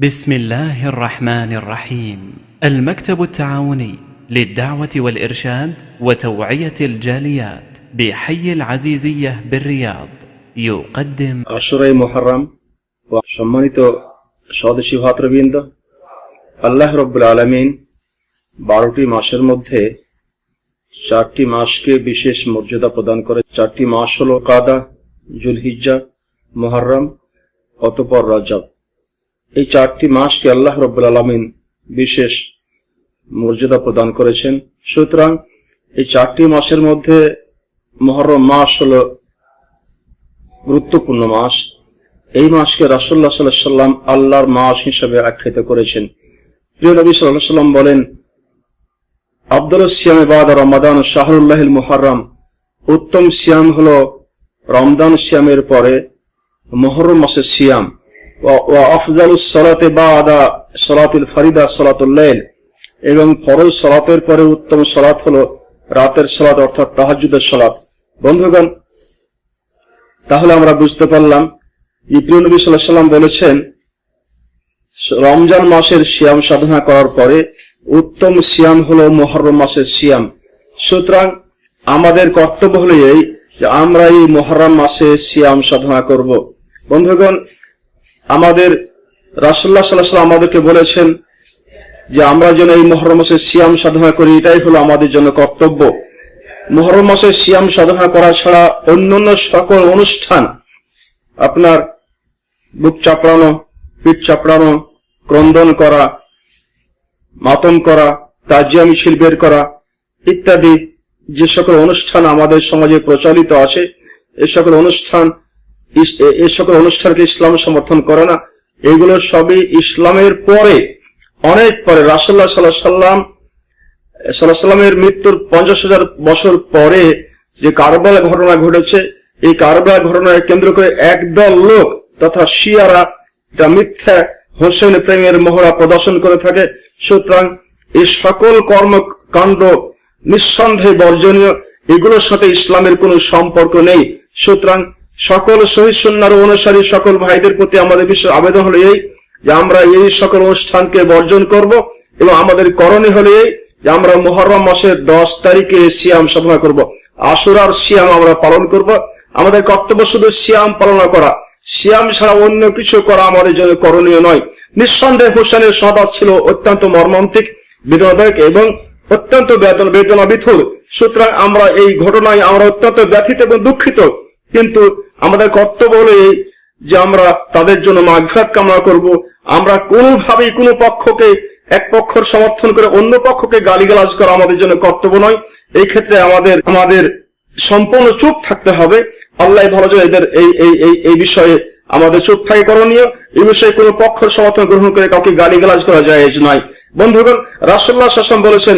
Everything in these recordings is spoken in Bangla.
بسم الله الرحمن الرحيم المكتب التعاوني للدعوة والإرشاد وتوعية الجاليات بحي العزيزية بالرياض يقدم আশুরাই মোহাররম ও সম্মানিত স্বদেশী ভাতৃবৃন্দ আল্লাহ রব্বুল আলমিন বারোটি মাসের মধ্যে চারটি মাসকে বিশেষ মর্যাদা প্রদান করে চারটি মাস হল কাদা জুলহিজ্জা মোহাররম অতপর রজব এই চারটি মাসকে আল্লাহ রব্বুল আলমিন বিশেষ মর্যাদা প্রদান করেছেন। সুতরাং এই চারটি মাসের মধ্যে মহরম মাস হল গুরুত্বপূর্ণ মাস। এই মাসকে রাসুল্লাহ সাল্লাহ সাল্লাম আল্লাহর মাস হিসেবে আখ্যায়িত করেছেন। প্রিয় নবী সাল্লাহ সাল্লাম বলেন আব্দুল সিয়াম বাদ রমাদান শাহরুল্লাহিল মুহাররম। উত্তম সিয়াম হল রমদান সিয়ামের পরে মহরম মাসের সিয়াম। এবং ফরজ সলাতের পরে উত্তম রাতের অর্থাৎ তাহাজুদের বন্ধুগণ, তাহলে আমরা বুঝতে পারলাম নবী সাল্লাম বলেছেন, রমজান মাসের সিয়াম সাধনা করার পরে উত্তম সিয়াম হলো মহরম মাসের সিয়াম। সুতরাং আমাদের কর্তব্য হলো এই যে আমরা এই মহরম মাসে সিয়াম সাধনা করব। বন্ধুগণ আমাদের রাসুল্লাহ সাল্লাহ আমাদেরকে বলেছেন যে আমরা যেন এই মহরম মাসে সিয়াম সাধনা করি, এটাই হলো আমাদের জন্য কর্তব্য। মহরম মাসে সিয়াম সাধনা করা ছাড়া অন্যান্য সকল অনুষ্ঠান, আপনার বুক চাপড়ানো, পিঠ চাপড়ানো, ক্রন্দন করা, মাতম করা তাজিয়া মিছিল বের করা ইত্যাদি যে সকল অনুষ্ঠান আমাদের সমাজে প্রচলিত আছে, এ সকল অনুষ্ঠান এ- এ সকল অনুষ্ঠানকে ইসলাম সমর্থন করে না। এগুলো সবই ইসলামের পরে, অনেক পরে। রাসুল্লাহ সাল্লাহ সাল্লাম সাল্লাহ সাল্লামের মৃত্যুর পঞ্চাশ হাজার বছর পরে যে কারবালা ঘটনা ঘটেছে, এই কারবালা ঘটনাকে কেন্দ্র করে একদল লোক তথা শিয়ারা এটা মিথ্যা হোসেন প্রেমের মহড়া প্রদর্শন করে থাকে। সুতরাং এই সকল কর্মকাণ্ড নিঃসন্দেহে বর্জনীয়। এগুলোর সাথে ইসলামের কোনো সম্পর্ক নেই। সুতরাং সকল সহিসন্ন্যার অনুসারী সকল ভাইদের প্রতি আমাদের বিশেষ আবেদন হলো এই যে আমরা এই সকল অনুষ্ঠানকে বর্জন করব এবং আমাদের করণীয় হলো এই যে আমরা মোহরম মাসের দশ তারিখে সিয়াম সাধনা করব। আশুরার সিয়াম আমরা পালন করব। আমাদের কর্তব্য শুধু সিয়াম পালন করা। সিয়াম ছাড়া অন্য কিছু করা আমাদের জন্য করণীয় নয়। নিঃসন্দেহে হোসেনের সদাস ছিল অত্যন্ত মর্মান্তিক বেদনাদায়ক এবং অত্যন্ত বেদনা বিথুর সুতরাং আমরা এই ঘটনায় আমরা অত্যন্ত ব্যথিত এবং দুঃখিত। কিন্তু আমাদের কর্তব্য হলো এই যে আমরা তাদের জন্য মাঘাত কামনা করব। আমরা কোনোভাবেই কোনো পক্ষকে, এক পক্ষের সমর্থন করে অন্য পক্ষকে গালিগালাজ করা আমাদের জন্য কর্তব্য নয়। এই ক্ষেত্রে আমাদের আমাদের সম্পূর্ণ চুপ থাকতে হবে। আল্লাহ ভালো যে এদের এই এই এই বিষয়ে আমাদের চুপ থাকে করণীয়। এই বিষয়ে কোনো পক্ষের সমর্থন গ্রহণ করে কাউকে গালিগালাজ করা যায় নাই বন্ধুগণ রাসুল্লাহ শাসন বলেছেন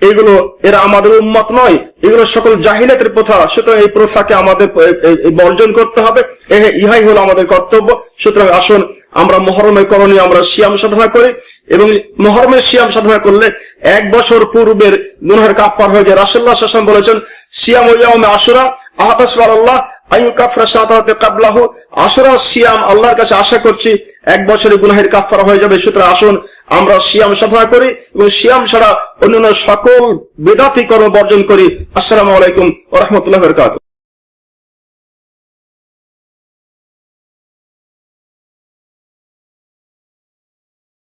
এগুলো এরা আমাদের উন্মত নয়। এগুলো সকল জাহিলাতের প্রথা। সুতরাং এই প্রথাকে আমাদের বর্জন করতে হবে। ইহাই হলো আমাদের কর্তব্য। সুতরাং আসুন, আমরা মহরমের করণীয় আমরা সিয়াম সাধনা করি এবং মহরমের সিয়াম সাধনা করলে এক বছর পূর্বের গুনহার কাপ্পার হয়ে যায়। রাসুল্লাহ শাসন বলেছেন, সিয়াম ইয়ামে আশুরা আহতাসবার আল্লাহ আয়ু কাফরা সাতাতে কাবলাহু আশুরা সিয়াম আল্লাহর কাছে আশা করছি এক বছরে গুনাহের কাফারা হয়ে যাবে। সুতরাং আসুন, আমরা শিয়াম সাধনা করি এবং শিয়াম ছাড়া অন্যান্য সকল বেদাতি কর্ম বর্জন করি। আসসালামু আলাইকুম রহমতুল্লাহ বারাকাতুহু।